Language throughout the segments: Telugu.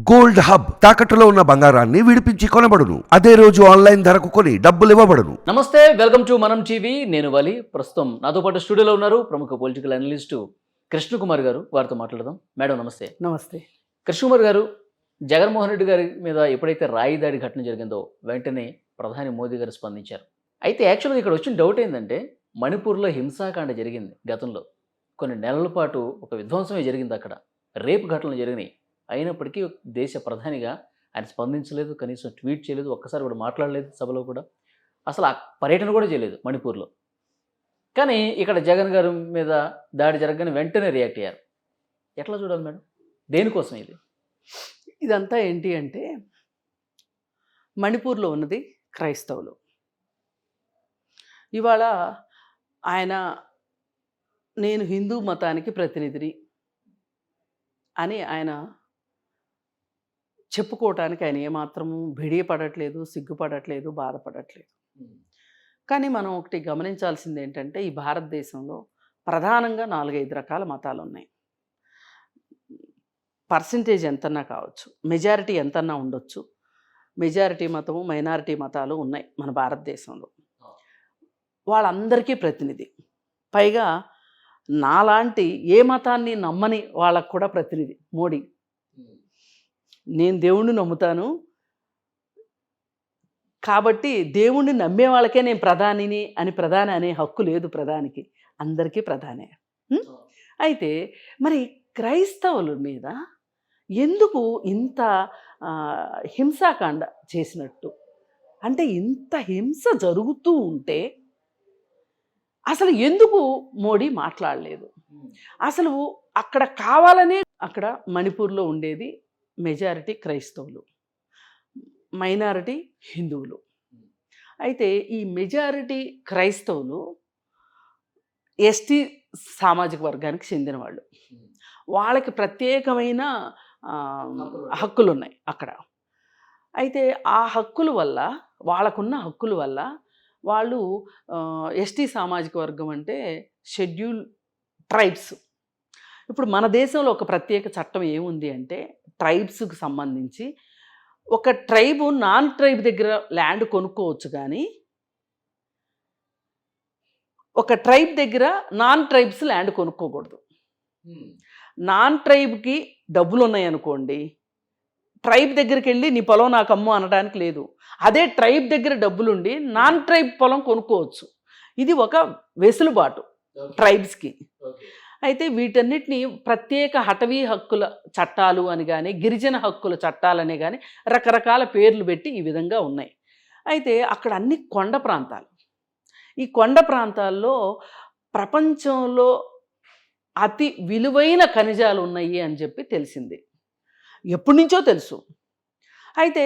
గోల్డ్ హబ్ తాకట్టులో ఉన్న బంగారాన్ని విడిపించి కొనబడును. అదే రోజు ఆన్లైన్ ధరకు కొని డబ్బులు ఇవ్వబడును. నమస్తే వెల్కమ్ టు మనం టీవీ. నేను వలి. ప్రస్తుతం నాతో పాటు స్టూడియోలో ఉన్నారు ప్రముఖ పొలిటికల్ అనలిస్టు కృష్ణకుమార్ గారు. వారితో మాట్లాడదాం. మేడం నమస్తే. నమస్తే. కృష్ణకుమార్ గారు జగన్మోహన్ రెడ్డి గారి మీద ఎప్పుడైతే రాయి దాడి ఘటన జరిగిందో వెంటనే ప్రధాని మోదీ గారు స్పందించారు. అయితే యాక్చువల్గా ఇక్కడ వచ్చిన డౌట్ ఏంటంటే మణిపూర్లో హింసాకాండ జరిగింది గతంలో. కొన్ని నెలల పాటు ఒక విధ్వంసమే జరిగింది అక్కడ. రేపు ఘటనలు జరిగినాయి. అయినప్పటికీ దేశ ప్రధానిగా ఆయన స్పందించలేదు కనీసం ట్వీట్ చేయలేదు ఒక్కసారి కూడా మాట్లాడలేదు సభలో కూడా. అసలు ఆ పర్యటన కూడా చేయలేదు మణిపూర్లో. కానీ ఇక్కడ జగన్ గారి మీద దాడి జరగని వెంటనే రియాక్ట్ అయ్యారు. ఎట్లా చూడాలి మేడం? దేనికోసం ఇది? ఇదంతా ఏంటి అంటే మణిపూర్లో ఉన్నది క్రైస్తవులు. ఇవాళ ఆయన నేను హిందూ మతానికి ప్రతినిధిని అని ఆయన చెప్పుకోవటానికి ఆయన ఏమాత్రము బిడియపడట్లేదు సిగ్గుపడట్లేదు బాధపడట్లేదు. కానీ మనం ఒకటి గమనించాల్సింది ఏంటంటే ఈ భారతదేశంలో ప్రధానంగా నాలుగైదు రకాల మతాలు ఉన్నాయి పర్సంటేజ్ ఎంతన్నా కావచ్చు మెజారిటీ ఎంతన్నా ఉండొచ్చు మెజారిటీ మతము మైనారిటీ మతాలు ఉన్నాయి మన భారతదేశంలో. వాళ్ళందరికీ ప్రతినిధి. పైగా నాలాంటి ఏ మతాన్ని నమ్మని వాళ్ళకు కూడా ప్రతినిధి మోడీ. నేను దేవుణ్ణి నమ్ముతాను. కాబట్టి దేవుణ్ణి నమ్మే వాళ్ళకే నేను ప్రధానిని అని ప్రధాని అనే హక్కు లేదు ప్రధానికి. అందరికీ ప్రధానే? అయితే మరి క్రైస్తవుల మీద ఎందుకు ఇంత హింసాకాండ చేసినట్టు? అంటే ఇంత హింస జరుగుతూ ఉంటే అసలు ఎందుకు మోడీ మాట్లాడలేదు? అసలు అక్కడ కావాలనే అక్కడ మణిపూర్లో ఉండేది మెజారిటీ క్రైస్తవులు మైనారిటీ హిందువులు. అయితే ఈ మెజారిటీ క్రైస్తవులు ఎస్టీ సామాజిక వర్గానికి చెందిన వాళ్ళు వాళ్ళకి ప్రత్యేకమైన హక్కులు ఉన్నాయి అక్కడ. అయితే ఆ హక్కుల వల్ల వాళ్ళకున్న హక్కుల వల్ల వాళ్ళు ఎస్టీ సామాజిక వర్గం అంటే షెడ్యూల్ ట్రైబ్స్. ఇప్పుడు మన దేశంలో ఒక ప్రత్యేక చట్టం ఏముంది అంటే ట్రైబ్స్కి సంబంధించి ఒక ట్రైబ్ నాన్ ట్రైబ్ దగ్గర ల్యాండ్ కొనుక్కోవచ్చు కానీ ఒక ట్రైబ్ దగ్గర నాన్ ట్రైబ్స్ ల్యాండ్ కొనుక్కోకూడదు. నాన్ ట్రైబ్కి డబ్బులు ఉన్నాయనుకోండి ట్రైబ్ దగ్గరికి వెళ్ళి నీ పొలం నాకు అమ్ము అనడానికి లేదు. అదే ట్రైబ్ దగ్గర డబ్బులుండి నాన్ ట్రైబ్ పొలం కొనుక్కోవచ్చు. ఇది ఒక వెసులుబాటు ట్రైబ్స్కి. అయితే వీటన్నిటిని ప్రత్యేక హటవీ హక్కుల చట్టాలు అని కానీ గిరిజన హక్కుల చట్టాలని కానీ రకరకాల పేర్లు పెట్టి ఈ విధంగా ఉన్నాయి. అయితే అక్కడ అన్ని కొండ ప్రాంతాలు. ఈ కొండ ప్రాంతాల్లో ప్రపంచంలో అతి విలువైన ఖనిజాలు ఉన్నాయి అని చెప్పి తెలిసింది. ఎప్పటి నుంచో తెలుసు. అయితే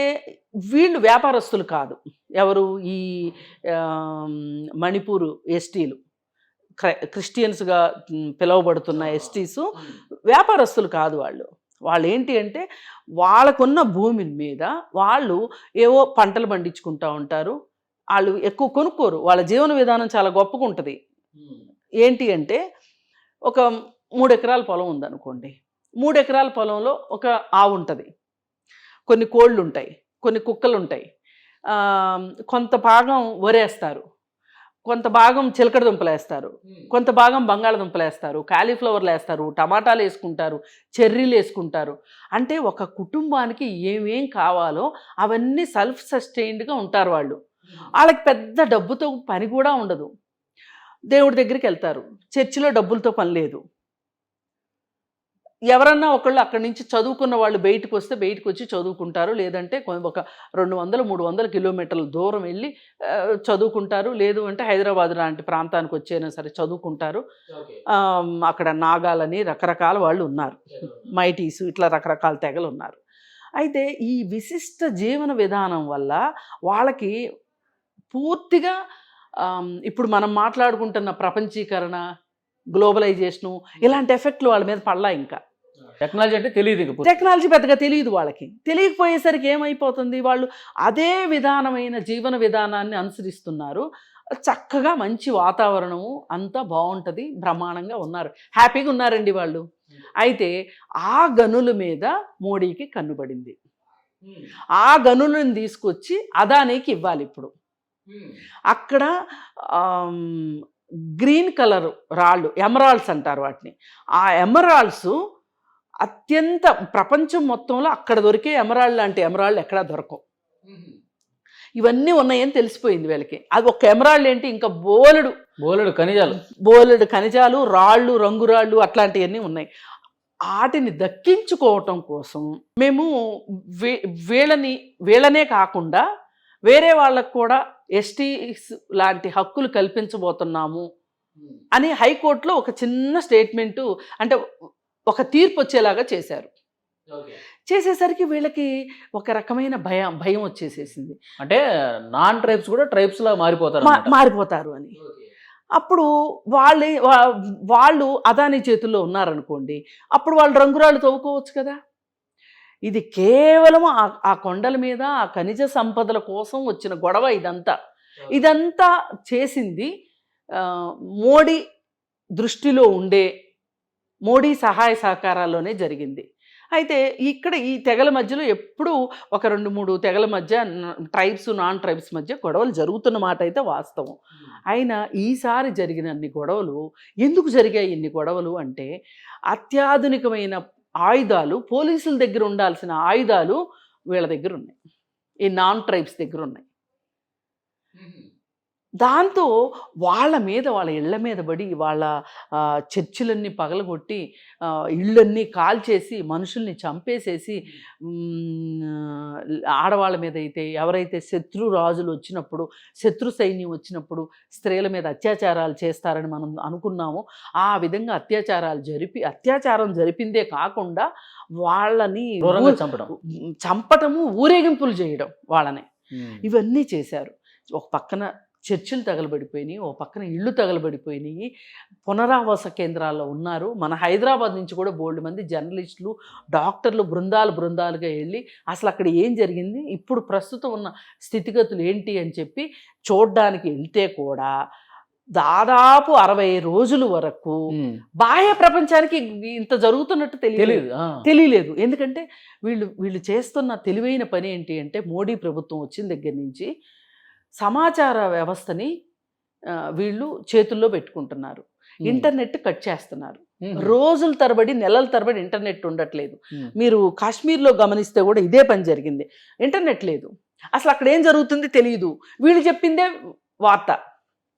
వీళ్ళు వ్యాపారస్తులు కాదు. ఎవరు? ఈ మణిపూరు మణిపూర్ ఎస్టీలు. క్రిస్టియన్స్గా మ్, పిలువబడుతున్న ఎస్టీసు వ్యాపారస్తులు కాదు వాళ్ళు. వాళ్ళు ఏంటి అంటే వాళ్ళకున్న భూమి మీద వాళ్ళు ఏవో పంటలు పండించుకుంటూ ఉంటారు. వాళ్ళు ఎక్కువ కొనుక్కోరు. వాళ్ళ జీవన విధానం చాలా గొప్పగా ఉంటుంది. ఏంటి అంటే ఒక మూడు ఎకరాల పొలం ఉందనుకోండి. మూడు ఎకరాల పొలంలో ఒక ఆవు ఉంటుంది. కొన్ని కోళ్ళు ఉంటాయి కొన్ని కుక్కలు ఉంటాయి కొంత భాగం వరేస్తారు. కొంత భాగం చిలకడ దుంపలు వేస్తారు కొంత భాగం బంగాళదుంపలు వేస్తారు కాలీఫ్లవర్లు వేస్తారు టమాటాలు వేసుకుంటారు చెర్రీలు వేసుకుంటారు. అంటే ఒక కుటుంబానికి ఏమేం కావాలో అవన్నీ సెల్ఫ్ సస్టైన్డ్గా ఉంటారు వాళ్ళు. వాళ్ళకి పెద్ద డబ్బుతో పని కూడా ఉండదు. దేవుడి దగ్గరికి వెళ్తారు. చర్చిలో డబ్బులతో పని లేదు. ఎవరన్నా ఒకళ్ళు అక్కడి నుంచి చదువుకున్న వాళ్ళు బయటకు వస్తే బయటకు వచ్చి చదువుకుంటారు. లేదంటే ఒక రెండు వందలు మూడు వందల కిలోమీటర్ల దూరం వెళ్ళి చదువుకుంటారు. లేదు అంటే హైదరాబాద్ లాంటి ప్రాంతానికి వచ్చైనా సరే చదువుకుంటారు. అక్కడ నాగాలని రకరకాల వాళ్ళు ఉన్నారు. మైటీస్ ఇట్లా రకరకాల తెగలు ఉన్నారు. అయితే ఈ విశిష్ట జీవన విధానం వల్ల వాళ్ళకి పూర్తిగా ఇప్పుడు మనం మాట్లాడుకుంటున్న ప్రపంచీకరణ గ్లోబలైజేషను ఇలాంటి ఎఫెక్ట్లు వాళ్ళ మీద పడలా ఇంకా. టెక్నాలజీ అంటే తెలియదు టెక్నాలజీ పెద్దగా తెలియదు వాళ్ళకి. తెలియకపోయేసరికి ఏమైపోతుంది? వాళ్ళు అదే విధానమైన జీవన విధానాన్ని అనుసరిస్తున్నారు. చక్కగా మంచి వాతావరణము అంతా బాగుంటుంది బ్రహ్మాండంగా ఉన్నారు. హ్యాపీగా ఉన్నారండి వాళ్ళు. అయితే ఆ గనుల మీద మోడీకి కన్నుబడింది. ఆ గనులను తీసుకొచ్చి అదానికి ఇవ్వాలి ఇప్పుడు. అక్కడ గ్రీన్ కలర్ రాళ్ళు ఎమరాల్డ్స్ అంటారు వాటిని. ఆ ఎమరాల్డ్స్ అత్యంత ప్రపంచం మొత్తంలో అక్కడ దొరికే ఎమరాల్డ్ లాంటి ఎమరాల్డ్ ఎక్కడా దొరకవు. ఇవన్నీ ఉన్నాయని తెలిసిపోయింది వీళ్ళకి. అది ఒక ఎమరాల్డ్ ఏంటి? ఇంకా బోలెడు. బోలెడు ఖనిజాలు. బోలెడు ఖనిజాలు రాళ్ళు రంగురాళ్ళు అట్లాంటివన్నీ ఉన్నాయి. వాటిని దక్కించుకోవటం కోసం మేము వీ- వీళ్ళని వీళ్ళనే కాకుండా వేరే వాళ్ళకు కూడా ఎస్టీస్ లాంటి హక్కులు కల్పించబోతున్నాము అని హైకోర్టులో ఒక చిన్న స్టేట్మెంటు అంటే ఒక తీర్పు వచ్చేలాగా చేశారు. చేసేసరికి వీళ్ళకి ఒక రకమైన భయం భయం వచ్చేసేసింది. అంటే నాన్ ట్రైబ్స్ కూడా ట్రైబ్స్ లా మారిపోతారు. మారిపోతారు అని. అప్పుడు వాళ్ళే వాళ్ళు అదాని చేతుల్లో ఉన్నారనుకోండి అప్పుడు వాళ్ళు రంగురాళ్ళు తవ్వుకోవచ్చు కదా. ఇది కేవలం ఆ- ఆ కొండల మీద ఆ ఖనిజ సంపదల కోసం వచ్చిన గొడవ ఇదంతా. ఇదంతా చేసింది మోడీ దృష్టిలో ఉండే మోడీ సహాయ సహకారాల్లోనే జరిగింది. అయితే ఇక్కడ ఈ తెగల మధ్యలో ఎప్పుడూ ఒక రెండు మూడు తెగల మధ్య ట్రైబ్స్ నాన్ ట్రైబ్స్ మధ్య గొడవలు జరుగుతున్న మాట అయితే వాస్తవం. అయినా ఈసారి జరిగిన అన్ని గొడవలు ఎందుకు జరిగాయి ఇన్ని గొడవలు అంటే అత్యాధునికమైన ఆయుధాలు పోలీసుల దగ్గర ఉండాల్సిన ఆయుధాలు వీళ్ళ దగ్గర ఉన్నాయి. ఈ నాన్ ట్రైబ్స్ దగ్గర ఉన్నాయి. దాంతో వాళ్ళ మీద వాళ్ళ ఇళ్ళ మీద పడి వాళ్ళ చర్చిలన్నీ పగలగొట్టి ఇళ్ళన్నీ కాల్చేసి మనుషుల్ని చంపేసేసి ఆడవాళ్ళ మీద అయితే ఎవరైతే శత్రు రాజులు వచ్చినప్పుడు శత్రు సైన్యం వచ్చినప్పుడు స్త్రీల మీద అత్యాచారాలు చేస్తారని మనం అనుకున్నాము ఆ విధంగా అత్యాచారాలు జరిపి అత్యాచారం జరిపిందే కాకుండా వాళ్ళని చంపడం. చంపటము ఊరేగింపులు చేయడం వాళ్ళని. ఇవన్నీ చేశారు. ఒక పక్కన చర్చిలు తగలబడిపోయినాయి ఓ పక్కన ఇళ్ళు తగలబడిపోయినాయి పునరావాస కేంద్రాల్లో ఉన్నారు మన హైదరాబాద్ నుంచి కూడా బోల్డ్ మంది జర్నలిస్టులు డాక్టర్లు బృందాలు బృందాలుగా వెళ్ళి అసలు అక్కడ ఏం జరిగింది ఇప్పుడు ప్రస్తుతం ఉన్న స్థితిగతులు ఏంటి అని చెప్పి చూడ్డానికి వెళ్తే కూడా దాదాపు అరవై రోజుల వరకు. బాహ్య ప్రపంచానికి ఇంత జరుగుతున్నట్టు ఆ. తెలియలేదు ఎందుకంటే వీళ్ళు వీళ్ళు చేస్తున్న తెలివైన పని ఏంటి అంటే మోడీ ప్రభుత్వం వచ్చిన దగ్గర నుంచి సమాచార వ్యవస్థని వీళ్ళు చేతుల్లో పెట్టుకుంటున్నారు. ఇంటర్నెట్ కట్ చేస్తున్నారు. రోజుల తరబడి నెలల తరబడి ఇంటర్నెట్ ఉండట్లేదు. మీరు కాశ్మీర్లో గమనిస్తే కూడా ఇదే పని జరిగింది. ఇంటర్నెట్ లేదు. అసలు అక్కడ ఏం జరుగుతుంది తెలియదు వీళ్ళు చెప్పిందే వార్త.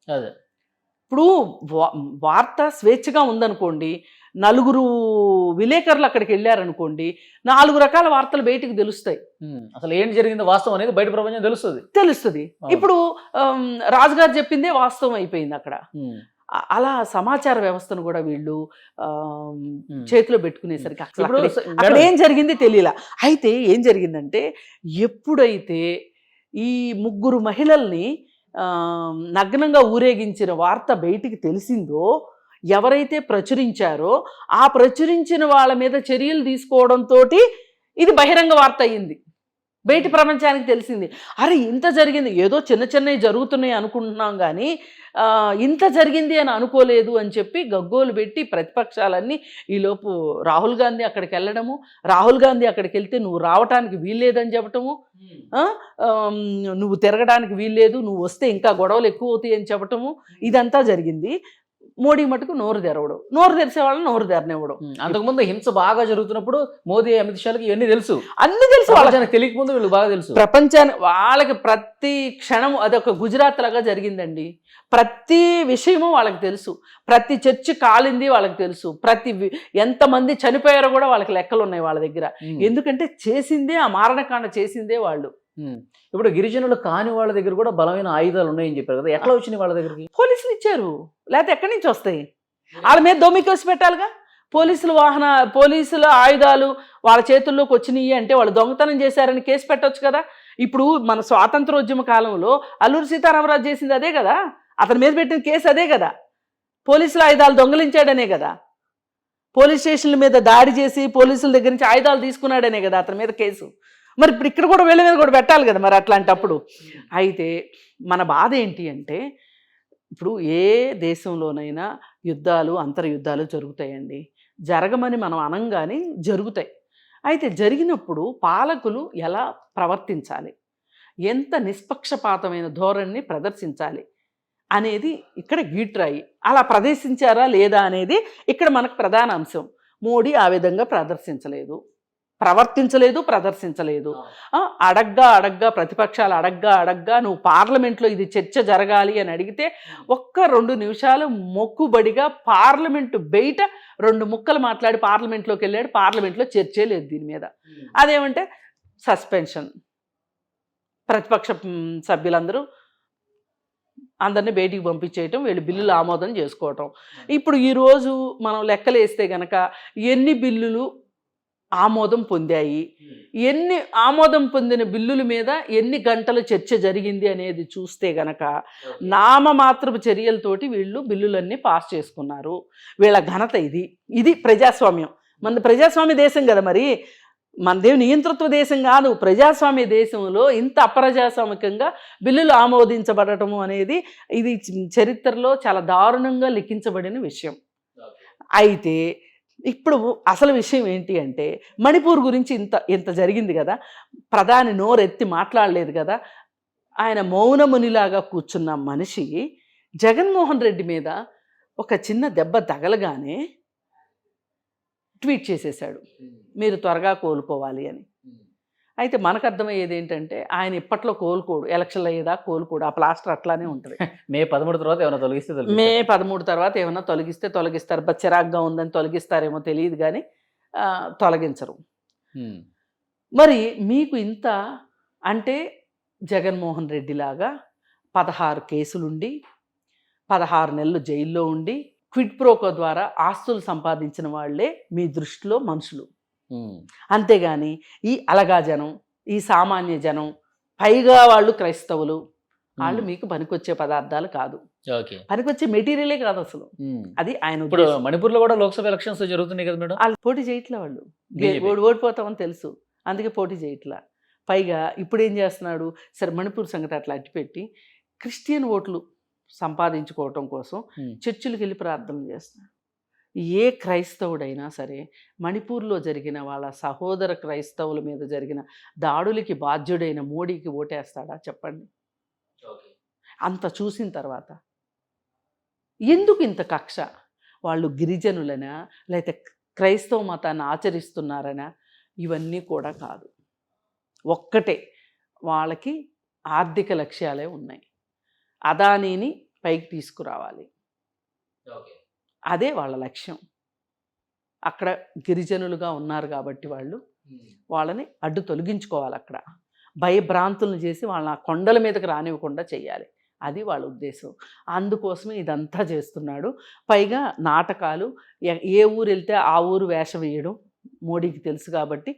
అదే. ఇప్పుడు వార్త స్వేచ్ఛగా ఉందనుకోండి నలుగురు విలేకరులు అక్కడికి వెళ్ళారనుకోండి నాలుగు రకాల వార్తలు బయటికి తెలుస్తాయి. అసలు ఏంటి జరిగిందో వాస్తవం అనేది బయట ప్రపంచం తెలుస్తుంది. తెలుస్తుంది. ఇప్పుడు రాజుగారు చెప్పిందే వాస్తవం అయిపోయింది అక్కడ. అలా సమాచార వ్యవస్థను కూడా వీళ్ళు. చేతిలో పెట్టుకునేసరికి అక్కడ- ఏం జరిగింది తెలియలా. అయితే ఏం జరిగిందంటే ఎప్పుడైతే ఈ ముగ్గురు మహిళల్ని నగ్నంగా ఊరేగించిన వార్త బయటికి తెలిసిందో ఎవరైతే ప్రచురించారో ఆ ప్రచురించిన వాళ్ళ మీద చర్యలు తీసుకోవడంతో ఇది బహిరంగ వార్త అయ్యింది. బయటి ప్రపంచానికి తెలిసింది. అరే ఇంత జరిగింది. ఏదో చిన్న చిన్నవి జరుగుతున్నాయి అనుకుంటున్నాం కానీ ఇంత జరిగింది అని అనుకోలేదు అని చెప్పి గగ్గోలు పెట్టి ప్రతిపక్షాలన్నీ ఈలోపు రాహుల్ గాంధీ అక్కడికి వెళ్ళడము రాహుల్ గాంధీ అక్కడికి వెళ్తే నువ్వు రావటానికి వీల్లేదని చెప్పటము నువ్వు తిరగడానికి వీల్లేదు నువ్వు వస్తే ఇంకా గొడవలు ఎక్కువ అవుతాయి అని చెప్పటము ఇదంతా జరిగింది. మోడీ మటుకు నోరు తెరవడు. నోరు తెరిసే వాళ్ళని నోరు తెరనివ్వడు. అంతకుముందు హింస బాగా జరుగుతున్నప్పుడు మోదీ అమిత్ షాలకి ఇవన్నీ తెలుసు. అన్ని తెలుసు వాళ్ళకి. తెలియక ముందు వీళ్ళు బాగా తెలుసు. ప్రపంచానికి వాళ్ళకి ప్రతి క్షణం అదొక గుజరాత్ లాగా జరిగిందండి. ప్రతి విషయము వాళ్ళకి తెలుసు. ప్రతి చర్చి కాలింది వాళ్ళకి తెలుసు. ప్రతి ఎంతమంది చనిపోయారో కూడా వాళ్ళకి లెక్కలు ఉన్నాయి వాళ్ళ దగ్గర. ఎందుకంటే చేసిందే ఆ మారణకాండ చేసిందే వాళ్ళు. ఇప్పుడు గిరిజనులు కాని వాళ్ళ దగ్గర కూడా బలమైన ఆయుధాలు ఉన్నాయని చెప్పారు కదా ఎట్లా వచ్చినాయి వాళ్ళ దగ్గరికి? పోలీసులు ఇచ్చారు. లేకపోతే ఎక్కడి నుంచి వస్తాయి? వాళ్ళ మీద దొమ్మికేసి పెట్టాలిగా? పోలీసుల వాహన పోలీసుల ఆయుధాలు వాళ్ళ చేతుల్లోకి వచ్చినాయి అంటే వాళ్ళు దొంగతనం చేశారని కేసు పెట్టొచ్చు కదా. ఇప్పుడు మన స్వాతంత్రోద్యమ కాలంలో అల్లూరి సీతారామరాజు చేసింది అదే కదా. అతని మీద పెట్టిన కేసు అదే కదా. పోలీసుల ఆయుధాలు దొంగలించాడనే కదా. పోలీస్ స్టేషన్ల మీద దాడి చేసి పోలీసుల దగ్గర నుంచి ఆయుధాలు తీసుకున్నాడనే కదా అతని మీద కేసు. మరి ఇప్పుడు ఇక్కడ కూడా వెళ్ళి మీద కూడా పెట్టాలి కదా మరి అట్లాంటప్పుడు. అయితే మన బాధ ఏంటి అంటే ఇప్పుడు ఏ దేశంలోనైనా యుద్ధాలు అంతర్యుద్ధాలు జరుగుతాయండి. జరగమని మనం అనంగానే జరుగుతాయి. అయితే జరిగినప్పుడు పాలకులు ఎలా ప్రవర్తించాలి? ఎంత నిష్పక్షపాతమైన ధోరణిని ప్రదర్శించాలి? అనేది ఇక్కడ గీట్రాయి. అలా ప్రదర్శించారా లేదా అనేది ఇక్కడ మనకు ప్రధాన అంశం. మోడీ ఆ విధంగా ప్రదర్శించలేదు. ప్రవర్తించలేదు ప్రదర్శించలేదు. అడగ్గా అడగ్గా ప్రతిపక్షాలు అడగ్గా అడగ్గా నువ్వు పార్లమెంట్లో ఇది చర్చ జరగాలి అని అడిగితే ఒక్క రెండు నిమిషాలు మొక్కుబడిగా పార్లమెంటు బయట రెండు ముక్కలు మాట్లాడి పార్లమెంట్లోకి వెళ్ళాడు పార్లమెంట్లో చర్చే లేదు దీని మీద. అదేమంటే సస్పెన్షన్. ప్రతిపక్ష సభ్యులందరూ అందరినీ బయటికి పంపించేయటం వీళ్ళు బిల్లులు ఆమోదం చేసుకోవటం. ఇప్పుడు ఈరోజు మనం లెక్కలు వేస్తే గనక ఎన్ని బిల్లులు ఆమోదం పొందాయి. ఎన్ని ఆమోదం పొందిన బిల్లుల మీద ఎన్ని గంటల చర్చ జరిగింది అనేది చూస్తే గనక నామమాత్రపు చర్యలతోటి వీళ్ళు బిల్లులన్నీ పాస్ చేసుకున్నారు. వీళ్ళ ఘనత ఇది. ఇది ప్రజాస్వామ్యం. మన ప్రజాస్వామ్య దేశం కదా మరి. మనదేవి నియంతృత్వ దేశం కాదు. ప్రజాస్వామ్య దేశంలో ఇంత అప్రజాస్వామికంగా బిల్లులు ఆమోదించబడటము అనేది ఇది చరిత్రలో చాలా దారుణంగా లిఖించబడిన విషయం. అయితే ఇప్పుడు అసలు విషయం ఏంటి అంటే మణిపూర్ గురించి ఇంత ఇంత జరిగింది కదా. ప్రధాని నోరెత్తి మాట్లాడలేదు కదా. ఆయన మౌనమునిలాగా కూర్చున్న మనిషి జగన్మోహన్ రెడ్డి మీద ఒక చిన్న దెబ్బ తగలగానే ట్వీట్ చేసేశాడు. మీరు త్వరగా కోలుకోవాలి అని. అయితే మనకు అర్థమయ్యేది ఏంటంటే ఆయన ఇప్పట్లో కోలుకోడు ఎలక్షన్లు అయ్యేదా కోలుకోడు ఆ ప్లాస్టర్ అట్లానే ఉంటుంది మే పదమూడు తర్వాత ఏమైనా తొలగిస్తే మే. పదమూడు తర్వాత ఏమైనా తొలగిస్తే తొలగిస్తారు బట్ చిరాగ్గా ఉందని తొలగిస్తారేమో తెలియదు కానీ తొలగించరు. మరి మీకు ఇంత అంటే జగన్మోహన్ రెడ్డి లాగా పదహారు కేసులుండి పదహారు నెలలు జైల్లో ఉండి క్విడ్ ప్రోకో ద్వారా ఆస్తులు సంపాదించిన వాళ్ళే మీ దృష్టిలో మనుషులు. అంతేగాని ఈ అలగా జనం ఈ సామాన్య జనం పైగా వాళ్ళు క్రైస్తవులు వాళ్ళు మీకు పనికొచ్చే పదార్థాలు కాదు. పనికొచ్చే మెటీరియలే కాదు అసలు. అది ఆయన ఇప్పుడు ఉద్దేశం. మణిపూర్లో కూడా లోక్సభ ఎలక్షన్స్ జరుగుతున్నాయి కదా మేడం? వాళ్ళు పోటీ చేయట్లే వాళ్ళు. ఓడిపోతామని తెలుసు. అందుకే పోటీ చేయట్లా. పైగా ఇప్పుడు ఏం చేస్తున్నాడు? సరే మణిపూర్ సంగతి అట్లా అట్టిపెట్టి క్రిస్టియన్ ఓట్లు సంపాదించుకోవటం కోసం. చర్చిలకు వెళ్ళి ప్రార్థనలు చేస్తున్నాడు. ఏ క్రైస్తవుడైనా సరే మణిపూర్లో జరిగిన వాళ్ళ సహోదర క్రైస్తవుల మీద జరిగిన దాడులకి బాధ్యుడైన మోడీకి ఓటేస్తాడా? చెప్పండి. అంత చూసిన తర్వాత. ఎందుకు ఇంత కక్ష? వాళ్ళు గిరిజనులనా? లేకపోతే క్రైస్తవ మతాన్ని ఆచరిస్తున్నారనా? ఇవన్నీ కూడా కాదు. ఒక్కటే వాళ్ళకి ఆర్థిక లక్ష్యాలే ఉన్నాయి. అదానీని పైకి తీసుకురావాలి. అదే వాళ్ళ లక్ష్యం. అక్కడ గిరిజనులుగా ఉన్నారు కాబట్టి వాళ్ళు వాళ్ళని అడ్డు తొలగించుకోవాలి అక్కడ భయభ్రాంతులను చేసి వాళ్ళని ఆ కొండల మీదకి రానివ్వకుండా చేయాలి అది వాళ్ళ ఉద్దేశం. అందుకోసమే ఇదంతా చేస్తున్నాడు. పైగా నాటకాలు ఏ ఊరు వెళ్తే ఆ ఊరు వేషం వేయడం మోడీకి తెలుసు కాబట్టి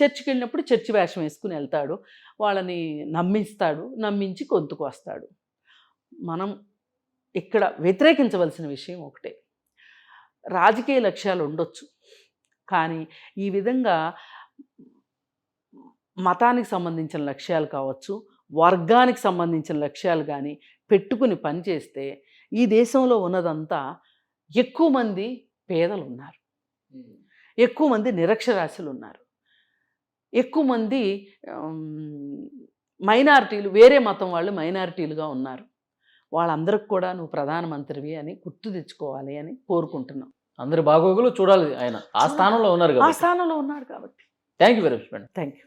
చర్చికి వెళ్ళినప్పుడు చర్చి వేషం వేసుకుని వెళ్తాడు. వాళ్ళని నమ్మిస్తాడు నమ్మించి గొంతుకు వస్తాడు. మనం ఇక్కడ వ్యతిరేకించవలసిన విషయం ఒకటే. రాజకీయ లక్ష్యాలు ఉండొచ్చు కానీ ఈ విధంగా మతానికి సంబంధించిన లక్ష్యాలు కావచ్చు వర్గానికి సంబంధించిన లక్ష్యాలు కానీ పెట్టుకుని పనిచేస్తే ఈ దేశంలో ఉన్నదంతా ఎక్కువ మంది పేదలు ఉన్నారు ఎక్కువ మంది నిరక్షరాస్యులు ఉన్నారు ఎక్కువ మంది మైనారిటీలు వేరే మతం వాళ్ళు మైనారిటీలుగా ఉన్నారు. వాళ్ళందరికి కూడా నువ్వు ప్రధానమంత్రివి అని గుర్తు తెచ్చుకోవాలి అని కోరుకుంటున్నాం. అందరి బాగోగులు చూడాలి ఆయన. ఆ స్థానంలో ఉన్నారు ఆ స్థానంలో ఉన్నాడు కాబట్టి. Thank you very much madam thank you